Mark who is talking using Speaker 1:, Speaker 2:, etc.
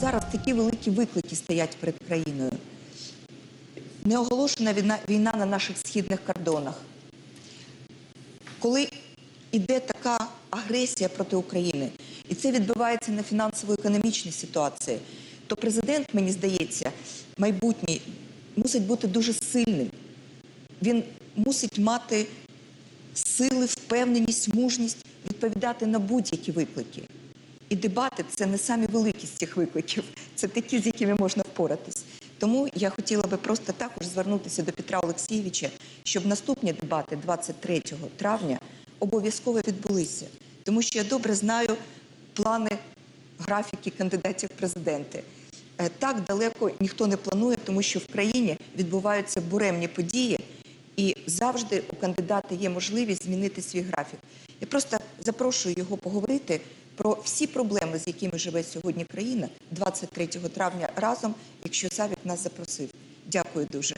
Speaker 1: Зараз такі великі виклики стоять перед країною. Неоголошена війна, на наших східних кордонах. Коли йде така агресія проти України, і це відбувається на фінансово-економічній ситуації, то президент, мені здається, майбутній мусить бути дуже сильним. Він мусить мати сили, впевненість, мужність відповідати на будь-які виклики. І дебати це не самі великі з цих викликів, це такі, з якими можна впоратись. Тому я хотіла би просто також звернутися до Петра Олексійовича, щоб наступні дебати 23 травня обов'язково відбулися. Тому що я добре знаю плани графіки кандидатів в президенти. Е, Так далеко ніхто не планує, тому що в країні відбуваються буремні події, і завжди у кандидата є можливість змінити свій графік. Я просто запрошую його поговорити про всі проблеми, з якими живе сьогодні країна 23 травня разом, якщо Савік нас запросив. Дякую дуже.